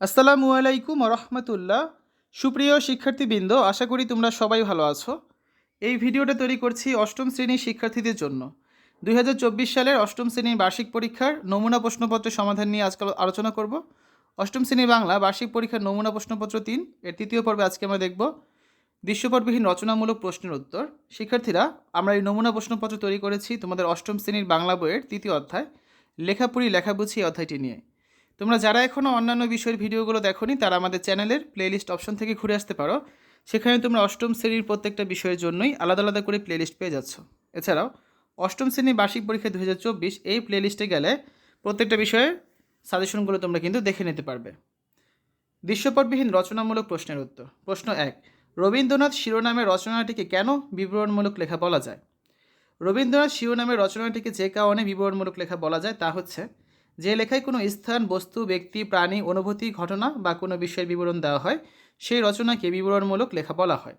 আসসালামু আলাইকুম রহমতুল্লাহ সুপ্রিয় শিক্ষার্থীবৃন্দ, আশা করি তোমরা সবাই ভালো আছো। এই ভিডিওটা তৈরি করছি অষ্টম শ্রেণির শিক্ষার্থীদের জন্য। দুই হাজার চব্বিশ সালের অষ্টম শ্রেণির বার্ষিক পরীক্ষার নমুনা প্রশ্নপত্রের সমাধান নিয়ে আজকাল আলোচনা করব। অষ্টম শ্রেণি বাংলা বার্ষিক পরীক্ষার নমুনা প্রশ্নপত্র তিন, এর তৃতীয় পর্বে আজকে আমরা দেখব দৃশ্যপটবিহীন রচনামূলক প্রশ্নের উত্তর। শিক্ষার্থীরা, আমরা এই নমুনা প্রশ্নপত্র তৈরি করেছি তোমাদের অষ্টম শ্রেণির বাংলা বইয়ের তৃতীয় অধ্যায়, লেখাপড়ি, লেখাবুঝি এই অধ্যায়টি নিয়ে। তোমরা যারা এখনও অন্যান্য বিষয়ের ভিডিওগুলো দেখোনি, তারা আমাদের চ্যানেলের প্লেলিস্ট অপশন থেকে ঘুরে আসতে পারো। সেখানে তোমরা অষ্টম শ্রেণির প্রত্যেকটা বিষয়ের জন্যই আলাদা আলাদা করে প্লেলিস্ট পেয়ে যাচ্ছ। এছাড়াও, অষ্টম শ্রেণির বার্ষিক পরীক্ষা দু হাজার চব্বিশ, এই প্লেলিস্টে গেলে প্রত্যেকটা বিষয়ের সাজেশনগুলো তোমরা কিন্তু দেখে নিতে পারবে। দৃশ্যপটবিহীন রচনামূলক প্রশ্নের উত্তর। প্রশ্ন এক, রবীন্দ্রনাথ শিরোনামের রচনাটিকে কেন বিবরণমূলক লেখা বলা যায়? রবীন্দ্রনাথ শিরোনামের রচনাটিকে যে কারণে বিবরণমূলক লেখা বলা যায় তা হচ্ছে যে লেখায় কোনো স্থান, বস্তু, ব্যক্তি, প্রাণী, অনুভূতি, ঘটনা বা কোনো বিষয়ের বিবরণ দেওয়া হয়, সেই রচনাকে বিবরণমূলক লেখা বলা হয়।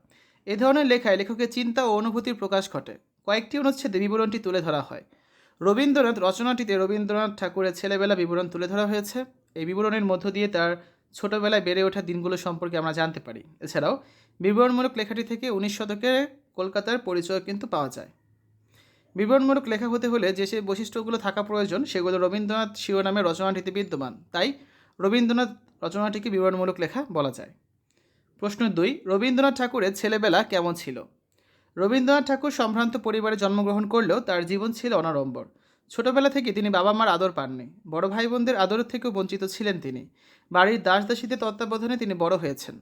এ ধরনের লেখায় লেখকের চিন্তা ও অনুভূতির প্রকাশ ঘটে। কয়েকটি অনুচ্ছেদে বিবরণটি তুলে ধরা হয়। রবীন্দ্রনাথ, রচনাটিতে রবীন্দ্রনাথ ঠাকুরের ছেলেবেলা বিবরণ তুলে ধরা হয়েছে। এই বিবরণের মধ্য দিয়ে তার ছোটোবেলায় বেড়ে ওঠা দিনগুলো সম্পর্কে আমরা জানতে পারি। এছাড়াও, বিবরণমূলক লেখাটি থেকে উনিশ শতকে কলকাতার পরিচয় কিন্তু পাওয়া যায়। বিবরণমূলক লেখা হতে হলে যে সে বৈশিষ্ট্যগুলো থাকা প্রয়োজন, সেগুলো রবীন্দ্রনাথ শিরোনামের রচনাটিতে বিদ্যমান। তাই রবীন্দ্রনাথ রচনাটিকে বিবরণমূলক লেখা বলা যায়। প্রশ্ন দুই, রবীন্দ্রনাথ ঠাকুরের ছেলেবেলা কেমন ছিল? রবীন্দ্রনাথ ঠাকুর সম্ভ্রান্ত পরিবারে জন্মগ্রহণ করলেও তার জীবন ছিল অনাড়ম্বর। ছোটবেলা থেকে তিনি বাবা মার আদর পাননি। বড় ভাই বোনদের আদরের থেকেও বঞ্চিত ছিলেন তিনি। বাড়ির দাস দাসীদের তত্ত্বাবধানে তিনি বড় হয়েছেন।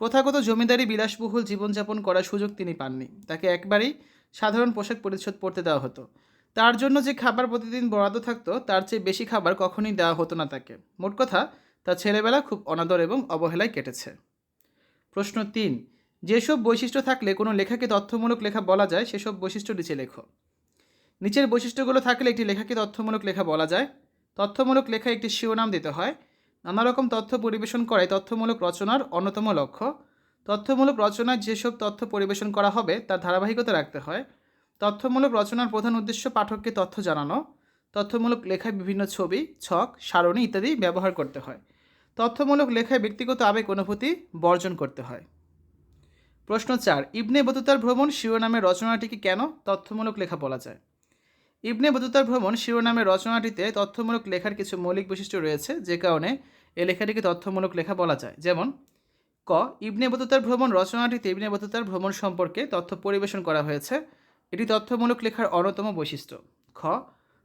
প্রথাগত জমিদারি বিলাসবহুল জীবনযাপন করার সুযোগ তিনি পাননি। তাকে একবারেই সাধারণ পোশাক পরিচ্ছদ পরতে দেওয়া হতো। তার জন্য যে খাবার প্রতিদিন বরাদ্দ থাকতো, তার চেয়ে বেশি খাবার কখনোই দেওয়া হতো না তাকে। মোট কথা, তার ছেলেবেলা খুব অনাদর এবং অবহেলায় কেটেছে। প্রশ্ন তিন, যেসব বৈশিষ্ট্য থাকলে কোনো লেখাকে তথ্যমূলক লেখা বলা যায়, সেসব বৈশিষ্ট্য নিচে লেখো। নিচের বৈশিষ্ট্যগুলো থাকলে একটি লেখাকে তথ্যমূলক লেখা বলা যায়। তথ্যমূলক লেখা একটি শিরোনাম দিতে হয়। নানা রকম তথ্য পরিবেশন করাই তথ্যমূলক রচনার অন্যতম লক্ষ্য। তথ্যমূলক রচনায় যেসব তথ্য পরিবেশন করা হবে তার ধারাবাহিকতা রাখতে হয়। তথ্যমূলক রচনার প্রধান উদ্দেশ্য পাঠককে তথ্য জানানো। তথ্যমূলক লেখায় বিভিন্ন ছবি, ছক, সারণী ইত্যাদি ব্যবহার করতে হয়। তথ্যমূলক লেখায় ব্যক্তিগত আবেগ, অনুভূতি বর্জন করতে হয়। প্রশ্ন চার, ইবনে বতুতার ভ্রমণ শিরোনামের রচনাটিকে কেন তথ্যমূলক লেখা বলা যায়? ইবনে বতুতার ভ্রমণ শিরোনামের রচনাটিতে তথ্যমূলক লেখার কিছু মৌলিক বৈশিষ্ট্য রয়েছে, যে কারণে এ লেখাটিকে তথ্যমূলক লেখা বলা যায়। যেমন ক, ইবনে বতুতার ভ্রমণ রচনাটিতে ইবনে বতুতার ভ্রমণ সম্পর্কে তথ্য পরিবেশন করা হয়েছে। এটি তথ্যমূলক লেখার অন্যতম বৈশিষ্ট্য। খ,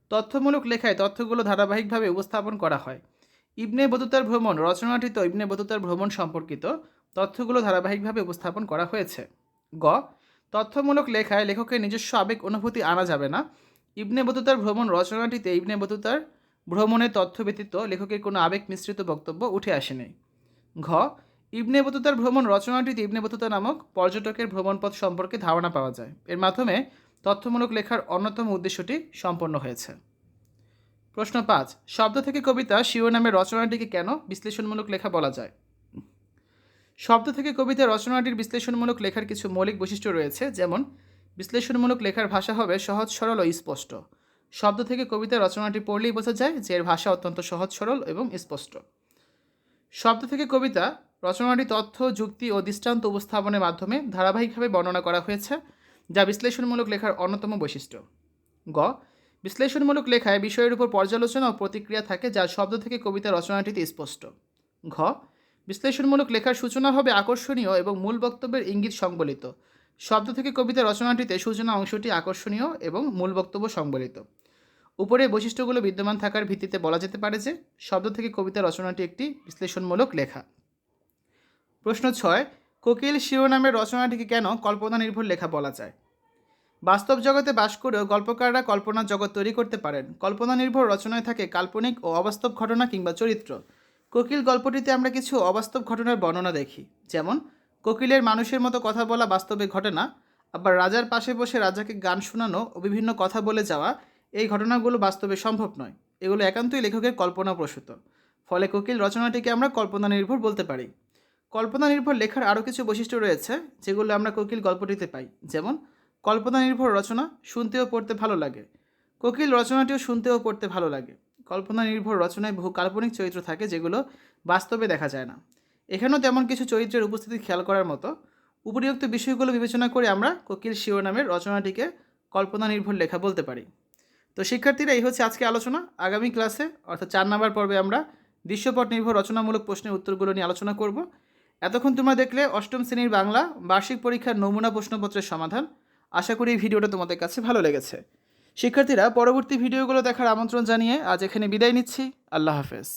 তথ্যমূলক লেখায় তথ্যগুলো ধারাবাহিকভাবে উপস্থাপন করা হয়। ইবনে বতুতার ভ্রমণ রচনাটিতে ইবনে বতুতার ভ্রমণ সম্পর্কিত তথ্যগুলো ধারাবাহিকভাবে উপস্থাপন করা হয়েছে। গ, তথ্যমূলক লেখায় লেখকের নিজস্ব আবেগ অনুভূতি আনা যাবে না। ইবনে বতুতার ভ্রমণ রচনাটিতে ইবনে বতুতার ভ্রমণের তথ্য ব্যতীত লেখকের কোনো আবেগ মিশ্রিত বক্তব্য উঠে আসেনি। ঘ ইবনে বতুতার ভ্রমণ রচনাটিতে ইবনে বতুতা নামক পর্যটকের ভ্রমণপথ সম্পর্কে ধারণা পাওয়া যায়। এর মাধ্যমে তথ্যমূলক লেখার অন্যতম উদ্দেশ্যটি সম্পন্ন হয়েছে। প্রশ্ন পাঁচ, শব্দ থেকে কবিতা শিরোনামের রচনাটিকে কেন বিশ্লেষণমূলক লেখা বলা যায়? শব্দ থেকে কবিতা রচনাটির বিশ্লেষণমূলক লেখার কিছু মৌলিক বৈশিষ্ট্য রয়েছে, যেমন বিশ্লেষণমূলক লেখার ভাষা হবে সহজ, সরল ও স্পষ্ট। শব্দ থেকে কবিতা রচনাটি পড়লেই বোঝা যায় যে এর ভাষা অত্যন্ত সহজ, সরল এবং স্পষ্ট। শব্দ থেকে কবিতা রচনাটি তথ্য, যুক্তি ও দৃষ্টান্ত উপস্থাপনের মাধ্যমে ধারাবাহিকভাবে বর্ণনা করা হয়েছে, যা বিশ্লেষণমূলক লেখার অন্যতম বৈশিষ্ট্য। গ. বিশ্লেষণমূলক লেখায় বিষয়ের উপর পর্যালোচনা ও প্রতিক্রিয়া থাকে, যা শব্দ থেকে কবিতা রচনাটিতে স্পষ্ট। ঘ. বিশ্লেষণমূলক লেখার সূচনা হবে আকর্ষণীয় এবং মূল বক্তব্যের ইঙ্গিত সংবলিত। শব্দ থেকে কবিতা রচনাটিতে সূচনা অংশটি আকর্ষণীয় এবং মূল বক্তব্য সংবলিত। উপরে বৈশিষ্ট্যগুলো বিদ্যমান থাকার ভিত্তিতে বলা যেতে পারে যে, শব্দ থেকে কবিতা রচনাটি একটি বিশ্লেষণমূলক লেখা। প্রশ্ন ছয়, কোকিল শিরোনামের রচনাটিকে কেন কল্পনা নির্ভর লেখা বলা যায়? বাস্তব জগতে বাস করেও গল্পকাররা কল্পনা জগৎ তৈরি করতে পারেন। কল্পনা নির্ভর রচনায় থাকে কাল্পনিক ও অবাস্তব ঘটনা কিংবা চরিত্র। কোকিল গল্পটিতে আমরা কিছু অবাস্তব ঘটনার বর্ণনা দেখি। যেমন, কোকিলের মানুষের মতো কথা বলা বাস্তবে ঘটে না আবার রাজার পাশে বসে রাজাকে গান শোনানো ও বিভিন্ন কথা বলে যাওয়া, এই ঘটনাগুলো বাস্তবে সম্ভব নয়। এগুলো একান্তই লেখকের কল্পনা প্রসূত ফলে কোকিল রচনাটিকে আমরা কল্পনা নির্ভর বলতে পারি। কল্পনা নির্ভর লেখার আরও কিছু বৈশিষ্ট্য রয়েছে, যেগুলো আমরা কোকিল গল্পটিতে পাই। যেমন কল্পনা নির্ভর রচনা শুনতেও পড়তে ভালো লাগে। কোকিল রচনাটিও শুনতেও পড়তে ভালো লাগে। কল্পনা নির্ভর রচনায় বহু কাল্পনিক চরিত্র থাকে, যেগুলো বাস্তবে দেখা যায় না। এখানেও তেমন কিছু চরিত্রের উপস্থিতি খেয়াল করার মতো উপরিউক্ত বিষয়গুলো বিবেচনা করে আমরা কোকিল শিরোনামের রচনাটিকে কল্পনা নির্ভর লেখা বলতে পারি। তো শিক্ষার্থীরা, এই হচ্ছে আজকে আলোচনা। আগামী ক্লাসে, অর্থাৎ চার নাম্বার পর্বে আমরা দৃশ্যপট নির্ভর রচনামূলক প্রশ্নের উত্তরগুলো নিয়ে আলোচনা করব। এতক্ষণ তোমরা দেখলে অষ্টম শ্রেণির বাংলা বার্ষিক পরীক্ষার নমুনা প্রশ্নপত্রের সমাধান। আশা করি এই ভিডিওটা তোমাদের কাছে ভালো লেগেছে। শিক্ষার্থীরা পরবর্তী ভিডিওগুলো দেখার আমন্ত্রণ জানিয়ে আজ এখানে বিদায় নিচ্ছি। আল্লাহ হাফেজ।